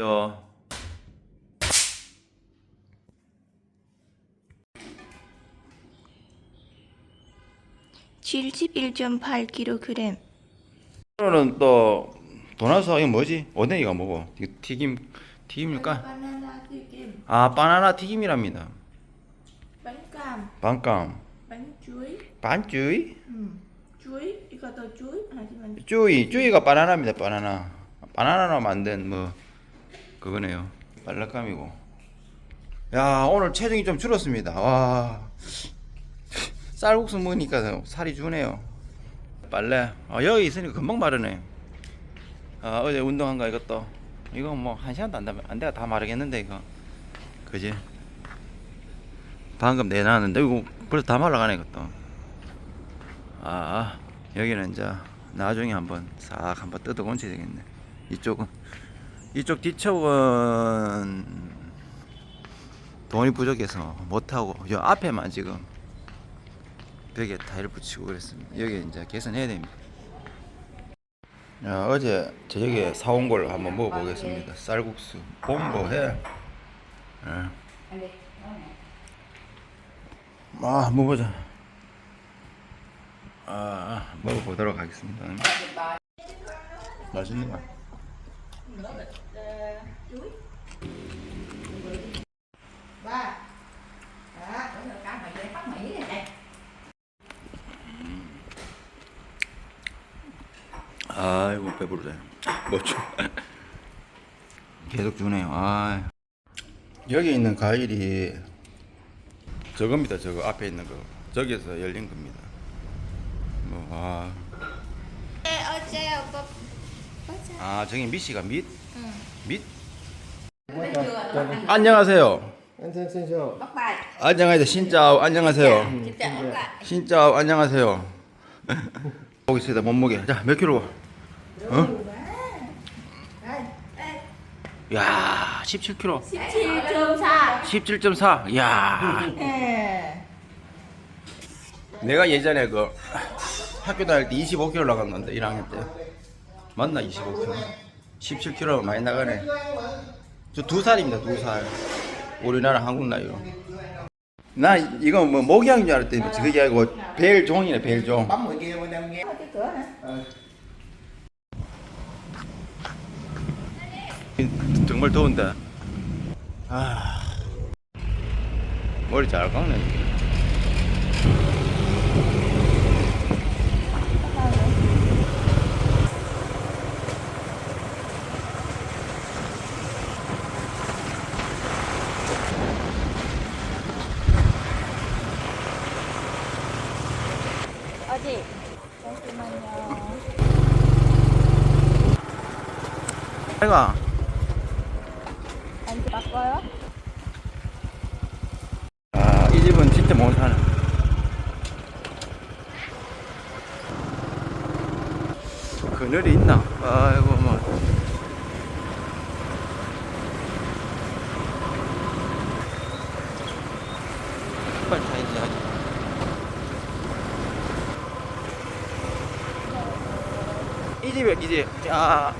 요. (71.8 kg) 오늘은 또 도나서 이거 뭐지? 오뎅이가 뭐고? 이거 튀김 튀김일까? 바나나 튀김, 아 바나나 튀김이랍니다. bánh 반감, bánh chuối, 반쭈이, 음, chuối 이거 더 chuối 하지만 쭈이, 쭈이가 바나나입니다. 바나나. 바나나로 만든 뭐 그거네요. 빨락감이고. 야 오늘 체중이 좀 줄었습니다. 와 쌀국수 먹으니까 살이 주네요. 빨래. 아, 여기 있으니까 금방 마르네. 아 어제 운동한 거 이것도 이거 뭐 한 시간도 안, 돼- 안 돼가 다 마르겠는데 이거. 그지? 방금 내놨는데 이거 벌써 다 말라가네 이것도. 아 여기는 이제 나중에 한번 싹 한번 뜯어 건져야 되겠네. 이쪽은 이쪽 뒤쪽은 돈이 부족해서 못하고 저 앞에만 지금 벽에 타일 붙이고 그랬습니다. 여기 이제 개선해야 됩니다. 야, 어제 저녁에 사온 걸 한번 먹어보겠습니다. 쌀국수 봄보해. 예. 아, 먹어보자. 아, 먹어보도록 하겠습니다. 맛있는 거. Ba đó bữa giờ cá mày dây phát mỹ này này 아이고 배부르다. 뭐죠? 계속 주네요. 아. 여기 있는 과일이 저겁니다. 저거 앞에 있는 거. 저기서 열린 겁니다. 뭐 아. 어제 오빠 아, 저기 미씨가 밑? 응. 밑? 안녕하세요. Bài 안녕하세요. 신짜오. 안녕하세요. 신짜오. 안녕하세요. 보고 있습니다. 몸무게. 자, 몇 킬로? 어? 야, 17kg. 17.4 17.4. 야. 예. 내가 예전에 그 학교 다닐 때 25kg 나갔는데 1학년 때 맞나 25kg 17kg 많이 나가네. 저 두 살입니다 두살. 우리나라 한국 나이로. 나 이거 뭐 목양인 줄 알았더니 그게 아니고 벨종이네 벨종. 정말 더운데. 아. 머리 잘 깎네. 어디 내가 안지 바꿔요? 아, 이 집은 진짜 못 사네. 그늘이 있나? 아이고, 뭐. 빨리. 이 집이야, 이 집. 야.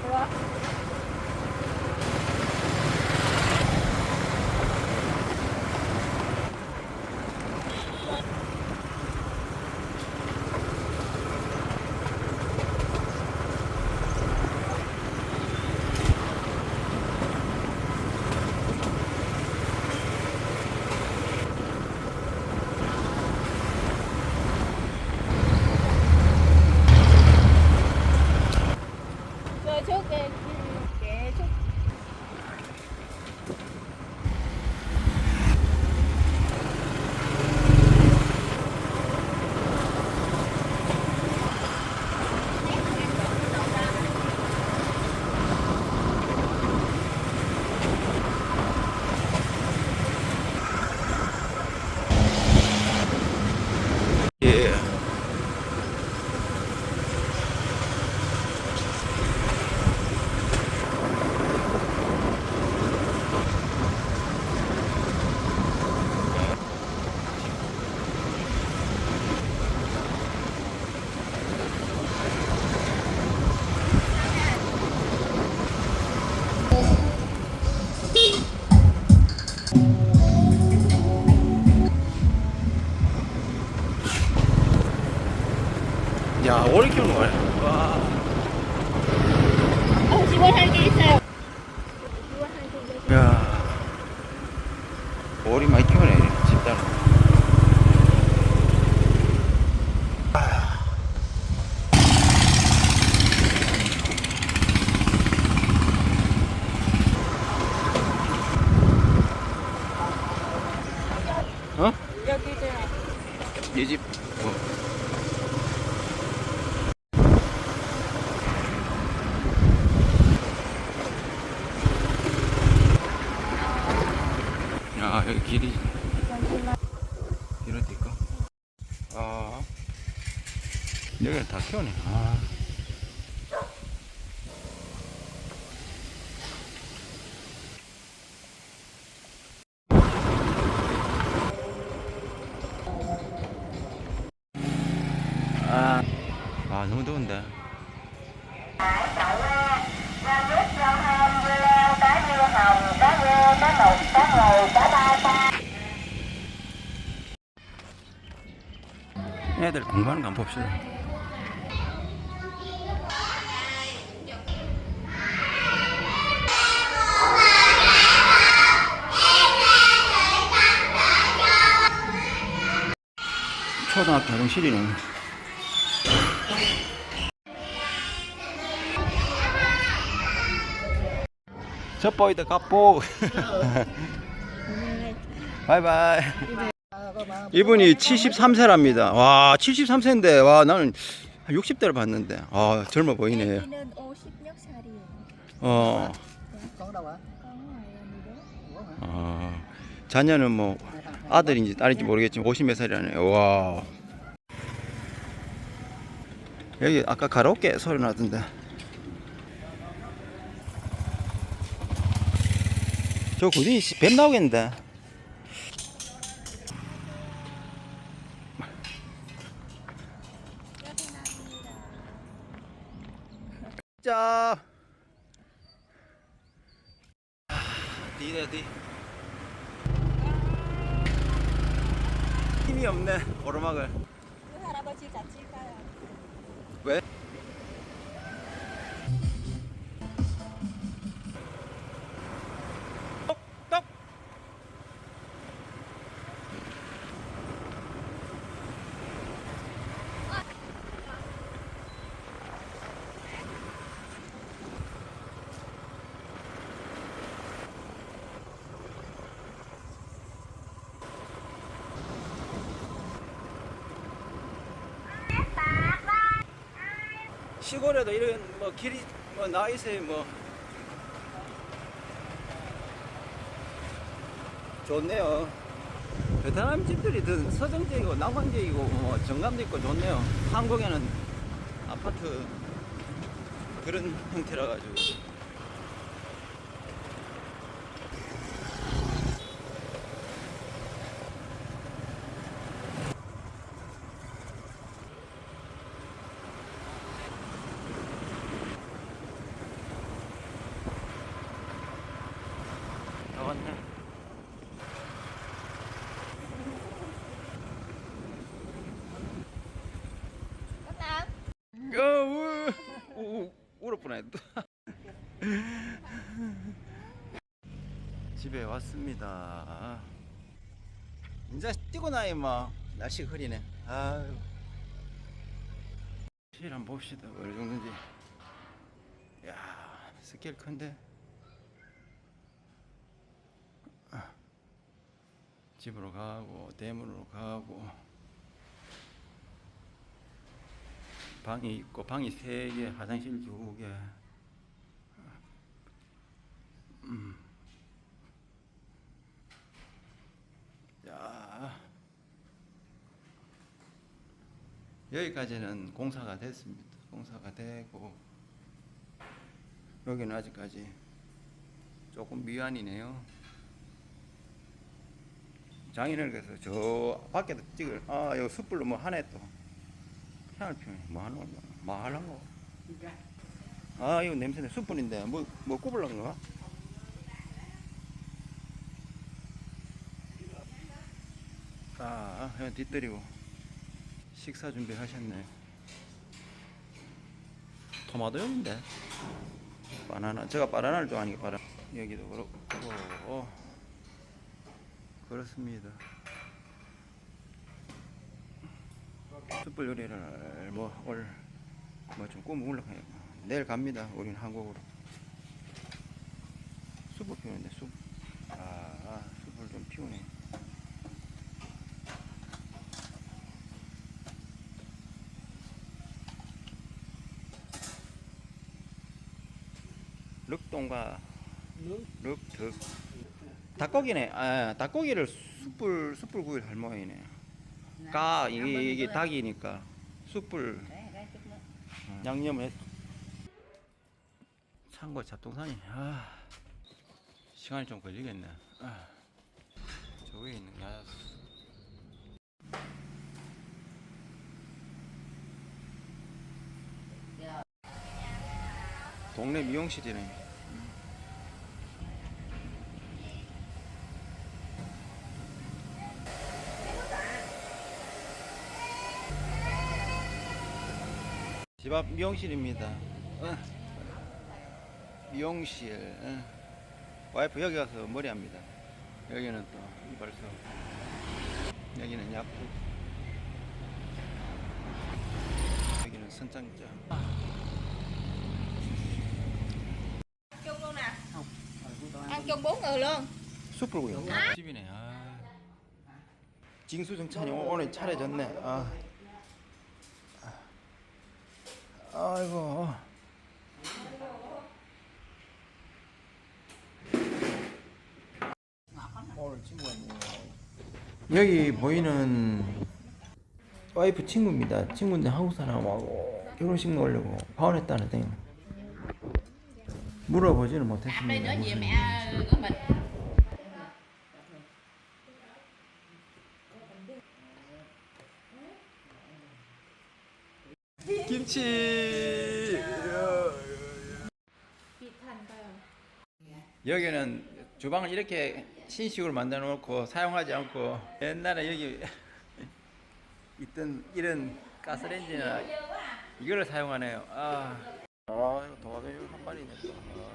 여기도요. 이 집. 어. 야 여기 길이 길은 뛸까? 아 여기는 다 키우네. 아. 아, 아 너무 더운데. 애들 공부하는 거 한번 봅시다. 초등학교 화장실이네. 젖보이다 kap보 바이바이. 이분이 73세랍니다. 와 73세인데 와 나는 한 60대를 봤는데. 아 젊어 보이네. 50몇. 어? 어 자녀는 뭐 아들인지 딸인지 모르겠지만 50몇 살이라네 와. 여기 아까 가로케 소리 나던데 저 굳이 뱀 나오겠는데. 자. 뒤네 뒤 힘이 없네. 오르막을. 그 할아버지 같이 가요. 시골에도 이런 뭐 길이 뭐 나와 있어요 뭐. 좋네요. 베트남 집들이 더 서정적이고 낭만적이고 뭐 정감도 있고 좋네요. 한국에는 아파트 그런 형태라 가지고 다 왔네 끝나? 어, 우, 우, 울을 뻔했다. 집에 왔습니다. 이제 뛰고 나이 뭐 날씨가 흐리네. 아유. 실 한번 봅시다. 어느 정도인지. 야, 스케일 큰데. 아. 집으로 가고 대문으로 가고. 방이 있고 방이 세 개, 화장실 두 개. 음. 야. 여기까지는 공사가 됐습니다. 공사가 되고 여기는 아직까지 조금 미완이네요. 장인어른께서 저 밖에도 찍을 아 여기 숯불로 뭐 하네 또 향을 피우네 뭐 하는 거야 뭐 하는 거? 아 이거 냄새네 숯불인데 뭐뭐 꼽으려는 거야? 아, 형 뒤뜨리고 식사 준비하셨네. 토마토용인데. 바나나. 제가 바나나를 좋아하니까 바나나. 여기도 그렇고. 어. 그렇습니다. 숯불 요리를 뭐올뭐좀 꾸물러 해요. 내일 갑니다. 우리는 한국으로. 숯불 피우는데 숯. 아, 숯불 좀 피우네. 륵동과 륵득 닭고기네. 아, 닭고기를 숯불 숯불 구이를 할 모양이네. 까 이게 이게 닭이니까 숯불 chút nữa. 양념을 했. 창고 잡동사니. 아. 시간이 좀 걸리겠네. 아. 저 위에 있는 야. Giờ 동네 미용실이네. 집 앞 미용실입니다. 어. 미용실. 어. 와이프 여기 가서 머리 합니다. 여기는 또 이발소. 여기는 약국. 여기는 nè ăn chung bốn người luôn 숯불구이 집이네 아. 징수정찬이 오- 오늘 차려졌네 아. 아이고. 여기 보이는 와이프 친구입니다. 친구인데 한국 사람하고 결혼식 먹으려고 파혼했다는데. 물어보지는 못했습니다 김치. 여기는 주방을 이렇게 신식으로 만들어 놓고 사용하지 않고 옛날에 여기 있던 이런 가스레인지나 이거를 사용하네요. 아, 아 이거 도마뱀 한 마리네 또. 아.